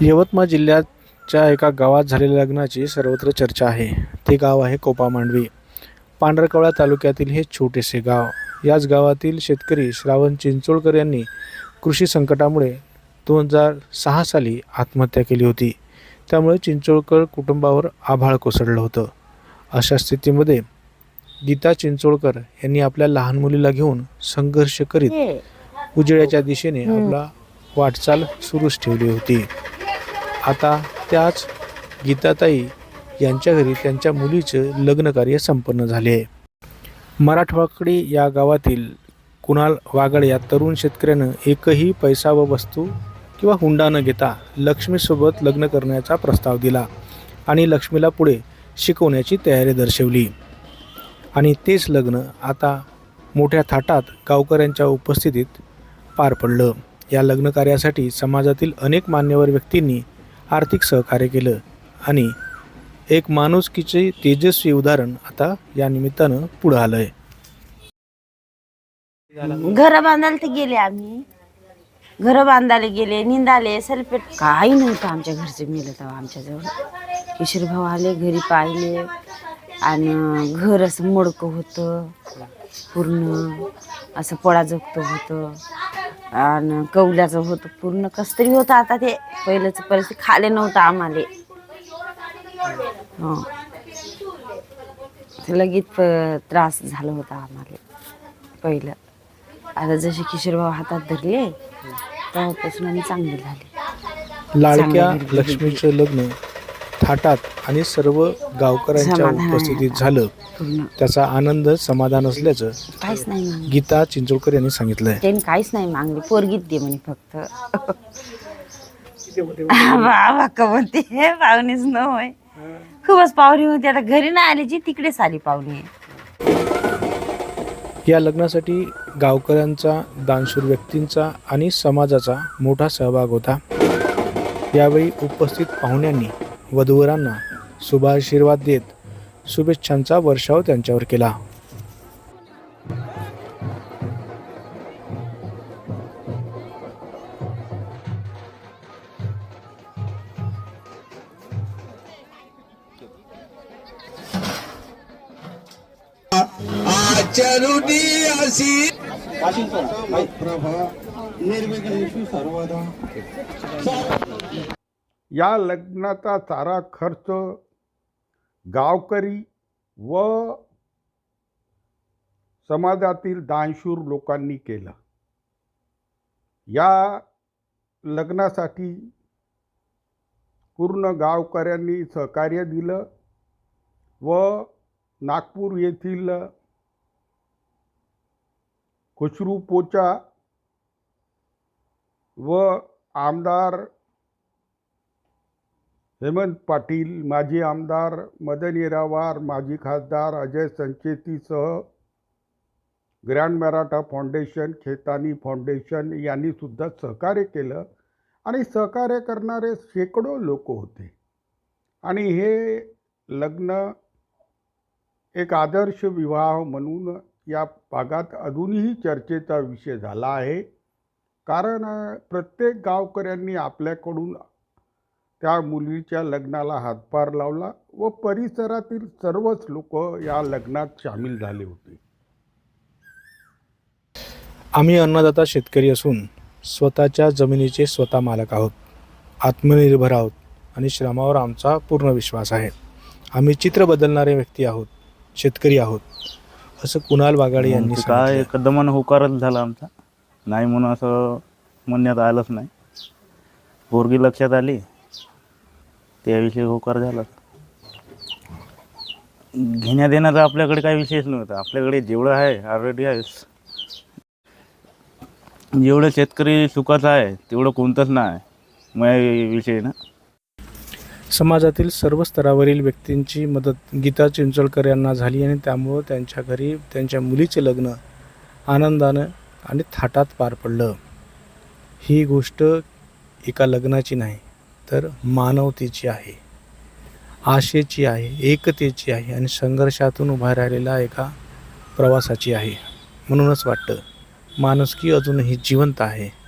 यवतमाळ जिल्ह्याच्या एका गावात झालेल्या लग्नाची सर्वत्र चर्चा आहे. ते गाव आहे कोपा मांडवी. पांढरकवळा तालुक्यातील हे छोटेसे गाव. याच गावातील शेतकरी श्रावण चिंचोळकर यांनी कृषी संकटामुळे दोन हजार सहा साली आत्महत्या केली होती. त्यामुळे चिंचोळकर कुटुंबावर आभाळ कोसळलं होतं. अशा स्थितीमध्ये गीता चिंचोळकर यांनी आपल्या लहान मुलीला घेऊन संघर्ष करीत उजेडाच्या दिशेने आपला वाटचाल सुरूच ठेवली होती. आता त्याच गीताताई यांच्या घरी त्यांच्या मुलीचं लग्नकार्य संपन्न झाले. आहे मराठवाकडी या गावातील कुणाल वागड या तरुण शेतकऱ्यानं एकही पैसा व वस्तू किंवा हुंडा न घेता लक्ष्मीसोबत लग्न करण्याचा प्रस्ताव दिला आणि लक्ष्मीला पुढे शिकवण्याची तयारी दर्शवली. आणि तेच लग्न आता मोठ्या थाटात गावकऱ्यांच्या उपस्थितीत पार पडलं. या लग्न कार्यासाठी समाजातील अनेक मान्यवर व्यक्तींनी आर्थिक सहकार्य केलं आणि एक माणुसकीचे तेजस्वी उदाहरण आता या निमित्तानं पुढं आलं आहे घर बांधायला तर गेले आम्ही. घर बांधायला गेले निंदाले सलपेट काही नव्हतं आमच्या घरचे मिळत तेव्हा आमच्याजवळ. किशोर भाऊ आले घरी पाहिले आणि घर असं मोडकं होतं पूर्ण असं पळाजोगतं होतं. आणि कौल्याचं होतं पूर्ण कस तरी होतं. आता ते पहिलंच परिस्थिती खाले नव्हतं आम्हाला. हं. ते लगेच त्रास झाला होता आम्हाला पहिलं. आता जसे किशोर भाऊ हातात धरले तेव्हापासून आम्ही चांगले झाले. लाडक्या चांगलं घरी लक्ष्मीचं लग्न. थाटात आणि सर्व गावकऱ्यांच्या उपस्थितीत झालं त्याचा आनंद समाधान असल्याचं काहीच नाही गीता चिंचोळकर यांनी सांगितलंय. त्यांनी काहीच नाही मागले पोरगीत दे म्हणे फक्त. बाबा का म्हणते हे पाहुणेच न होय खूपच पाहुणे होती. आता घरी नाही आली जी तिकडेच आली पाहुणे या लग्नासाठी गावकऱ्यांचा दानशूर व्यक्तींचा आणि समाजाचा मोठा सहभाग होता. यावेळी उपस्थित पाहुण्यांनी वधूवरांना शुभाशीर्वाद देत शुभेच्छांचा वर्षाव त्यांच्यावर केला. आचरुटी अशी या लग्नाचा सारा खर्च गावकरी व समाजातील दानशूर लोकांनी केला. या लग्नासाठी पूर्ण गावकऱ्यांनी सहकार्य दिलं व नागपूर येथील खुशरू पोचा व आमदार हेमंत पाटील माजी आमदार मदन येरावार माजी खासदार Ajay संचेतीसह grand Maratha foundation Khetani foundation यांनी सुद्धा सहकार्य केलं आणि सहकार्य करणारे शेकडो लोक होते. आणि हे लग्न एक आदर्श विवाह म्हणून या भागात अजूनही चर्चेचा विषय झाला आहे. कारण प्रत्येक गावकऱ्यांनी आपल्याकडून त्या मुलीच्या लग्नाला हातभार लावला व परिसरातील सर्वच लोक या लग्नात सामील झाले होते. आम्ही अन्नदाता शेतकरी असून स्वतःच्या जमिनीचे स्वतः मालक आहोत आत्मनिर्भर आहोत आणि श्रमावर आमचा पूर्ण विश्वास आहे. आम्ही चित्र बदलणारे व्यक्ती आहोत शेतकरी आहोत असं कुणाल वागाडे यांनी काय एकदमान होकारच झाला आमचा? नाही म्हणून असं म्हणण्यात आलंच नाही. पोरगी लक्षात आली? त्याविषयी होकार झाला. घेण्या देण्याचा आपल्याकडे काही विषयच नव्हता. आपल्याकडे जेवढं आहे ऑलरेडी आहे. जेवढं शेतकरी सुखाचं आहे तेवढं कोणतंच नाही विषय ना? समाजातील सर्व स्तरावरील व्यक्तींची मदत गीता चिंचोळकर यांना झाली आणि त्यामुळं त्यांच्या घरी त्यांच्या मुलीचे लग्न आनंदानं आणि थाटात पार पडलं. ही गोष्ट एका लग्नाची नाही. तर मानवतेची आहे आशेची आहे एकतेची आहे आणि संघर्षातून उभा राहिलेला एका प्रवासाची आहे. म्हणूनच वाटतं माणुसकी अजूनही जिवंत आहे.